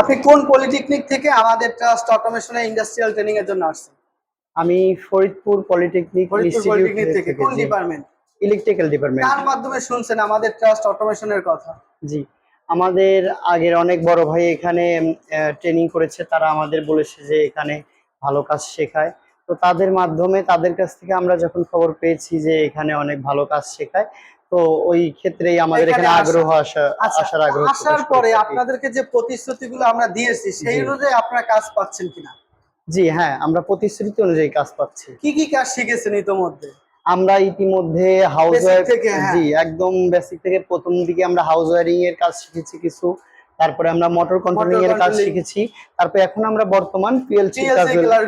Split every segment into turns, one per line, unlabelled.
আপনি কোন পলিটেকনিক থেকে আমাদের ট্রাস্ট অটোমেশনে ইন্ডাস্ট্রিয়াল ট্রেনিং এর জন্য আসছেন?
আমি ফরিদপুর পলিটেকনিক
পলিটেকনিক থেকে কোন ডিপার্টমেন্ট?
Electrical department.
কার মাধ্যমে শুনছেন আমাদের ট্রাস্ট অটোমেশনের কথা?
জি। আমাদের আগের অনেক বড় ভাই এখানে ট্রেনিং করেছে তারা আমাদের বলেছে যে এখানে ভালো কাজ শেখায়। তো তাদের মাধ্যমে তাদের কাছ থেকে আমরা যখন খবর পেয়েছি যে এখানে অনেক ভালো কাজ শেখায় তো ওই ক্ষেত্রেই আমাদের
এখানে
আগ্রহ আসা
আচ্ছা
আসার আগ্রহ
আসার পরে আপনাদেরকে যে প্রতিশ্রুতিগুলো আমরা দিয়েছি সেই অনুযায়ী আপনারা কাজ পাচ্ছেন কিনা?
জি হ্যাঁ আমরা প্রতিশ্রুতি অনুযায়ী কাজ পাচ্ছি।
কি কি কাজ শিখেছেন ইতোমধ্যে?
আমরা ইতিমধ্যে হাউস
হ্যাঁ।
জি একদম বেসিক থেকে প্রথম দিকে আমরা হাউস ওয়ারিং এর কাজ শিখেছি কিছু। তারপরে আমরা মোটর কন্ট্রোলিং এর কাজ শিখেছি। তারপরে এখন আমরা বর্তমান পিএলসি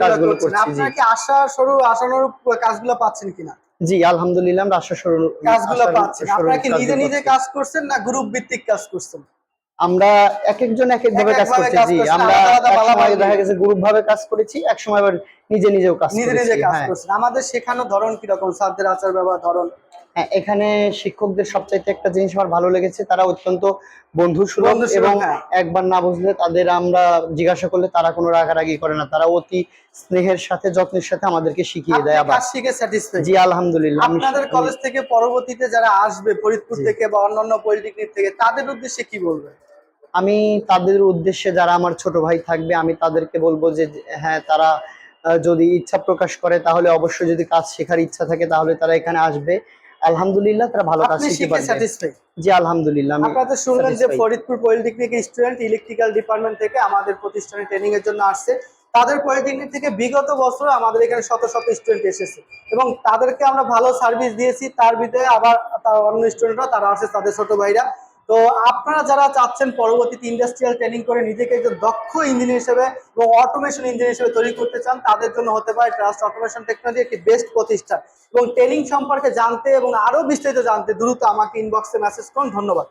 কাজগুলো। করছি
আপনারা কি আশা শুরু আশানুরূপ কাজগুলো পাচ্ছেন কিনা?
জি আলহামদুলিল্লাহ আমরা আশা শুরু
কাজগুলো
পাচ্ছি।
পাচ্ছেন আপনারা কি নিজে নিজে কাজ করছেন না গ্রুপ ভিত্তিক কাজ করছেন?
আমরা এক একজন এক এক ভাবে কাজ করছি জি আমরা
আলাদা
দেখা গেছে গ্রুপ ভাবে কাজ করেছি এক সময় আবার নিজে নিজেও কাজ
নিজে নিজে কাজ
হ্যাঁ।
করছেন। আমাদের শেখানো ধরন কি রকম স্যারদের আচার ব্যবহার ধরন
এখানে শিক্ষকদের সবচাইতে একটা জিনিস আমার ভালো লেগেছে তারা অত্যন্ত বন্ধু সুলভ এবং
হ্যাঁ।
একবার না বুঝলে তাদের আমরা জিজ্ঞাসা করলে তারা কোনো রাগারাগি করে না। তারা অতি স্নেহের সাথে যত্নের সাথে আমাদেরকে শিখিয়ে দেয় আবার।
কাজ শিখে স্যাটিসফাই
জি আলহামদুলিল্লাহ
আপনাদের কলেজ থেকে পরবর্তীতে যারা আসবে ফরিদপুর থেকে বা অন্যান্য পলিটেকনিক থেকে তাদের উদ্দেশ্যে কি বলবে?
আমি তাদের উদ্দেশ্যে যারা আমার ছোট ভাই থাকবে আমি তাদেরকে বলব যে হ্যাঁ তারা যদি ইচ্ছা প্রকাশ করে তাহলে অবশ্যই যদি কাজ শেখার ইচ্ছা থাকে তাহলে তারা এখানে আসবে। আলহামদুলিল্লাহ তারা ভালো কাজ শিখতে
শিখে
পারবে। জি আলহামদুলিল্লাহ
আপনারা শুনলেন যে Faridpur polytechnic student electrical department থেকে আমাদের প্রতিষ্ঠানে ট্রেনিং এর জন্য আসছে। তাদের পলিটেকনিক থেকে বিগত বছর আমাদের এখানে শত শত স্টুডেন্ট এসেছে। এবং তাদেরকে আমরা ভালো সার্ভিস দিয়েছি। তার ভিতরে আবার তার অন্য স্টুডেন্টরা তারা আসে তাদের ছোট ভাইরা। তো আপনারা যারা চাচ্ছেন পরবর্তীতে ইন্ডাস্ট্রিয়াল ট্রেনিং করে নিজেকে একজন দক্ষ ইঞ্জিনিয়ার হিসেবে এবং অটোমেশন ইঞ্জিনিয়ার হিসেবে তৈরি করতে চান, তাদের জন্য হতে পারে ট্রাস্ট অটোমেশন টেকনোলজি একটি বেস্ট প্রতিষ্ঠান। এবং ট্রেনিং সম্পর্কে জানতে এবং আরও বিস্তারিত জানতে দ্রুত আমাকে ইনবক্সে মেসেজ করুন। ধন্যবাদ।